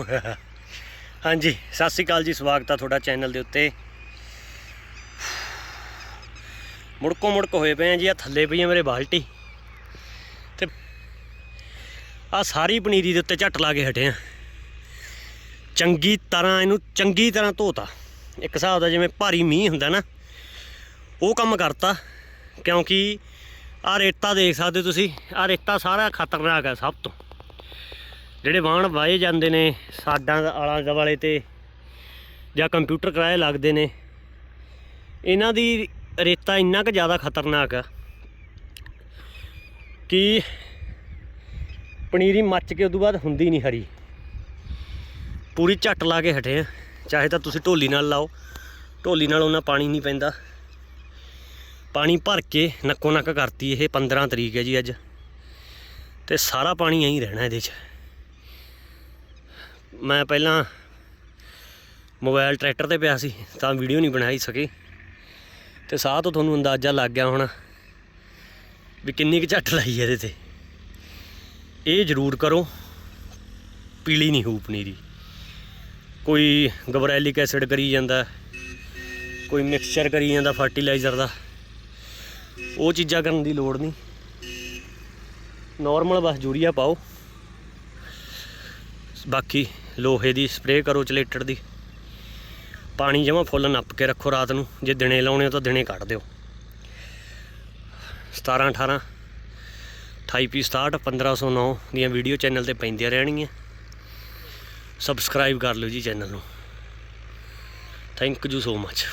ਹਾਂਜੀ, ਸਤਿ ਸ੍ਰੀ ਅਕਾਲ ਜੀ, ਸਵਾਗਤ ਆ ਤੁਹਾਡਾ ਚੈਨਲ ਦੇ ਉੱਤੇ। ਮੁੜਕੋ ਮੁੜਕ ਹੋਏ ਪਏ ਆ ਜੀ ਆ ਥੱਲੇ ਪਈ ਆ ਮੇਰੇ ਬਾਲਟੀ। ਤੇ ਆ ਸਾਰੀ ਪਨੀਰੀ ਦੇ ਉੱਤੇ ਝੱਟ ਲਾ ਕੇ ਹਟੇ ਆ। ਚੰਗੀ ਤਰ੍ਹਾਂ ਇਹਨੂੰ ਚੰਗੀ ਤਰ੍ਹਾਂ ਧੋਤਾ। ਇੱਕ ਹਿਸਾਬ ਦਾ ਜਿਵੇਂ ਭਾਰੀ ਮੀਂਹ ਹੁੰਦਾ ਨਾ, ਉਹ ਕੰਮ ਕਰਤਾ। ਕਿਉਂਕਿ ਆ ਰੇਤਾ ਦੇਖ ਸਕਦੇ ਹੋ ਤੁਸੀਂ ਆ ਰੇਤਾ ਸਾਰਾ ਖਤਰਨਾਕ ਹੈ ਸਭ ਤੋਂ। ਜਿਹੜੇ ਵਾਹਣ ਵਾਏ ਜਾਂਦੇ ਨੇ, ਸਾਡਾਂ ਦਾ, ਆਲਾ ਦੁਆਲੇ ਤੇ, ਜਾਂ ਕੰਪਿਊਟਰ ਕਿਰਾਏ ਲੱਗਦੇ ਨੇ, ਇਹਨਾਂ ਦੀ ਰੇਤਾ ਇੰਨਾ ਕੁ ਜ਼ਿਆਦਾ ਖਤਰਨਾਕ ਆ ਕਿ ਪਨੀਰੀ ਮੱਚ ਕੇ ਉਦੋਂ ਬਾਅਦ ਹੁੰਦੀ ਨਹੀਂ ਹਰੀ। ਪੂਰੀ ਝੱਟ ਲਾ ਕੇ ਹਟੇ ਆ, ਚਾਹੇ ਤਾਂ ਤੁਸੀਂ ਢੋਲੀ ਨਾਲ ਲਾਓ, ਢੋਲੀ ਨਾਲ ਉਹਨਾਂ ਪਾਣੀ ਨਹੀਂ ਪੈਂਦਾ। ਪਾਣੀ ਭਰ ਕੇ ਨੱਕੋ ਨੱਕ ਕਰਤੀ ਇਹ 15 ਤਰੀਕ ਹੈ ਜੀ ਅੱਜ। ਤੇ ਸਾਰਾ ਪਾਣੀ ਐਂ ਰਹਿਣਾ ਇਹਦੇ 'ਚ। ਮੈਂ ਪਹਿਲਾਂ ਮੋਬਾਈਲ ਟਰੈਕਟਰ ਤੇ ਪਿਆ ਸੀ, ਤਾਂ ਵੀਡੀਓ ਨਹੀਂ ਬਣਾਈ ਸਕੀ। ਤੇ ਸਾਹ ਤੋਂ ਤੁਹਾਨੂੰ ਅੰਦਾਜ਼ਾ ਲੱਗ ਗਿਆ ਹੋਣਾ ਵੀ ਕਿੰਨੀ ਕੁ ਝੱਟ ਲਾਈ ਇਹਦੇ ਤੇ। ਇਹ ਜ਼ਰੂਰ ਕਰੋ, ਪੀਲੀ ਨਹੀਂ ਹੋਊ ਪਨੀਰੀ। ਕੋਈ ਗਬਰੈਲਿਕ ਐਸਿਡ ਕਰੀ ਜਾਂਦਾ, ਕੋਈ ਮਿਕਸਚਰ ਕਰੀ ਜਾਂਦਾ ਫਰਟੀਲਾਈਜ਼ਰ ਦਾ, ਉਹ ਚੀਜ਼ਾਂ ਕਰਨ ਦੀ ਲੋੜ ਨਹੀਂ। ਨਾਰਮਲ ਬਸ ਯੂਰੀਆ ਪਾਓ। ਬਾਕੀ ਲੋਹੇ ਦੀ ਸਪਰੇਅ ਕਰੋ ਚਲੇਟਰ ਦੀ। ਪਾਣੀ ਜਮਾ ਫੁੱਲ ਨੱਪ ਕੇ ਰੱਖੋ ਰਾਤ ਨੂੰ। ਜੇ ਦਿਨੇ ਲਾਉਣੇ ਹੋ ਤਾਂ ਦਿਨੇ ਕੱਢ ਦਿਓ। 17 18 28 ਪੀ 67 1509 ਦੀਆਂ ਵੀਡੀਓ ਚੈਨਲ ਤੇ ਪੈਂਦੀਆਂ ਰਹਿਣਗੀਆਂ। ਸਬਸਕ੍ਰਾਈਬ ਕਰ ਲਓ ਜੀ ਚੈਨਲ ਨੂੰ। Thank you so much